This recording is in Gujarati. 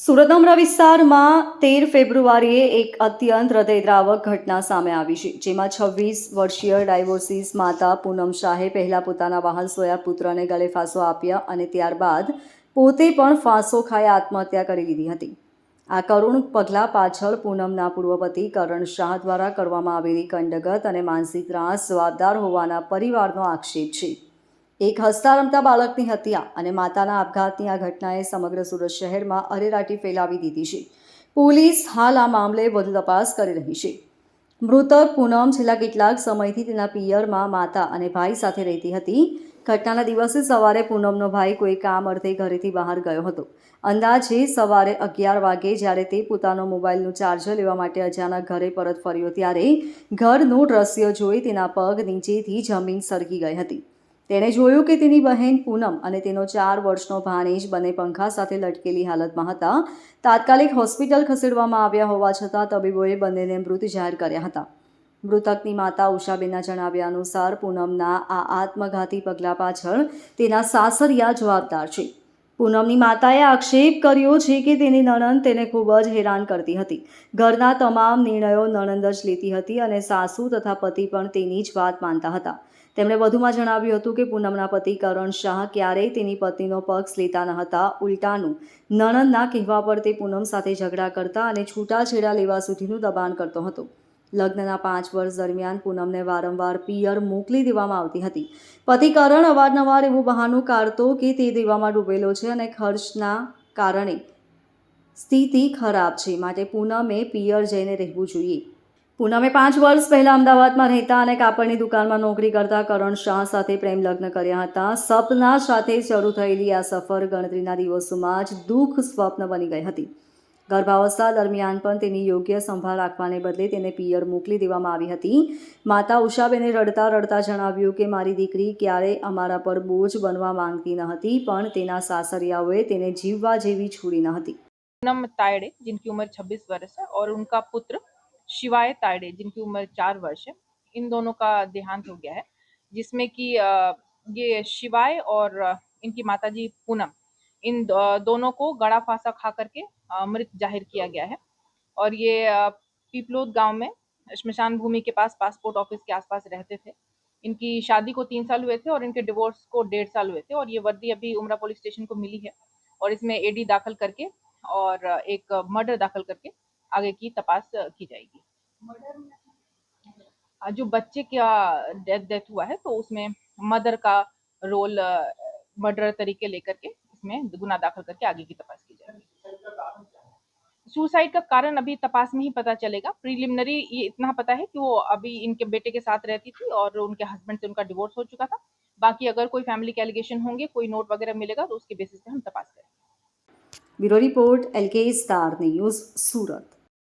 સુરત અમરા વિસ્તારમાં તેર ફેબ્રુઆરીએ એક અત્યંત હૃદયદ્રાવક ઘટના સામે આવી છે, જેમાં છવ્વીસ વર્ષીય ડાયવોર્સિસ માતા પૂનમ શાહે પહેલાં પોતાના વાહન સોયા પુત્રને ગળે ફાંસો આપ્યા અને ત્યારબાદ પોતે પણ ફાંસો ખાઈ આત્મહત્યા કરી લીધી હતી. આ કરુણ પગલાં પાછળ પૂનમના પૂર્વપતિ કરણ શાહ દ્વારા કરવામાં આવેલી કંડગત અને માનસિક ત્રાસ જવાબદાર હોવાના પરિવારનો આક્ષેપ છે. એક હસતા રમતા બાળકની હત્યા અને માતાના આપઘાતની આ ઘટનાએ સમગ્ર સુરત શહેરમાં અરેરાટી ફેલાવી દીધી છે. પોલીસ હાલ આ મામલે વધુ તપાસ કરી રહી છે. મૃતક પૂનમ છેલ્લા કેટલાક સમયથી તેના પિયરમાં માતા અને ભાઈ સાથે રહેતી હતી. ઘટનાના દિવસે સવારે પૂનમનો ભાઈ કોઈ કામ અર્થે ઘરેથી બહાર ગયો હતો. અંદાજે સવારે અગિયાર વાગે જ્યારે તે પોતાનો મોબાઈલનું ચાર્જર લેવા માટે અચાનક ઘરે પરત ફર્યો ત્યારે ઘરનું દ્રશ્ય જોઈ તેના પગ નીચેથી જમીન સરકી ગઈ હતી. તેણે જોયું કે તેની બહેન પૂનમ અને તેનો ચાર વર્ષનો ભાણેજ બંને પંખા સાથે લટકેલી હાલતમાં હતા. તાત્કાલિક હોસ્પિટલ ખસેડવામાં આવ્યા હોવા છતાં તબીબોએ બંનેને મૃત જાહેર કર્યા હતા. મૃતકની માતા ઉષાબેનના જણાવ્યા અનુસાર પૂનમના આ આત્મઘાતી પગલાં પાછળ તેના સાસરિયા જવાબદાર છે. પૂનમની માતાએ આક્ષેપ કર્યો છે કે તેની નણંદ તેને ખૂબ જ હેરાન કરતી હતી. ઘરના તમામ નિર્ણયો નણંદ જ લેતી હતી અને સાસુ તથા પતિ પણ તેની જ વાત માનતા હતા. તેમણે વધુમાં જણાવ્યું હતું કે પૂનમના પતિ કરણ શાહ ક્યારેય તેની પત્નીનો પક્ષ લેતા ન હતા. ઉલટાનું, નણંદના કહેવા પર તે પૂનમ સાથે ઝઘડા કરતા અને છૂટાછેડા લેવા સુધીનું દબાણ કરતો હતો. લગ્નના પાંચ વર્ષ દરમિયાન પૂનમને વારંવાર પિયર મોકલી દેવામાં આવતી હતી. પતિ કરણ અવારનવાર એવું બહાનું કાઢતો કે તે દેવામાં ડૂબેલો છે અને ખર્ચના કારણે સ્થિતિ ખરાબ છે. માટે પૂનમે પિયર જઈને રહેવું જોઈએ. પૂનમે પાંચ વર્ષ પહેલાં અમદાવાદમાં રહેતા અને કાપડની દુકાનમાં નોકરી કરતા કરણ શાહ સાથે પ્રેમ લગ્ન કર્યા હતા. સપના સાથે શરૂ થયેલી આ સફર ગણતરીના દિવસોમાં જ દુઃખ સ્વપ્ન બની ગઈ હતી. ગર્ભાવસ્થા દરમિયાન પણ તેની યોગ્ય સંભાળ રાખવાને બદલે તેને પિયર મોકલી દેવામાં આવી હતી માતા ઉષાબેને રડતા રડતા જણાવ્યું કે મારી દીકરી ક્યારેય અમારા પર બોજ બનવા માંગતી ન હતી પણ તેના સાસરિયાઓએ તેને જીવવા જેવી છોડી ન હતી पूनम तायडे जिनकी उम्र 26 वर्ष है और उनका पुत्र शिवाय तायडे जिनकी उम्र चार वर्ष है इन दोनों का देहांत हो गया है जिसमें कि अ, ये शिवाय और अ, इनकी माताजी पूनम इन दोनों को गड़ा फांसा खा करके मृत ज़ाहिर किया गया है। और ये पीपलोद गाँव में शमशान भूमि के पास पासपोर्ट ऑफ़िस के आसपास रहते थे। इनकी शादी को तीन साल हुए थे और इनके डिवोर्स को डेढ़ साल हुए थे और ये वर्दी अभी उमरा पुलिस स्टेशन को मिली है। और इसमें एडी दाखिल करके और एक मर्डर दाखिल करके आगे की तपास की जाएगी। जो बच्चे का डेथ डेथ हुआ है तो उसमें मदर का रोल मर्डर तरीके लेकर के में गुना दाखिल करके आगे की तपास की जाएगी। सुसाइड का कारण अभी तपास में ही पता चलेगा। प्रीलिमिनरी ये इतना पता है कि वो अभी इनके बेटे के साथ रहती थी और उनके हस्बैंड से उनका डिवोर्स हो चुका था। बाकी अगर कोई फैमिली के एलिगेशन होंगे, कोई नोट वगैरह मिलेगा तो उसके बेसिस पे हम तपास करेंगे। Bureau report L K Star News Surat.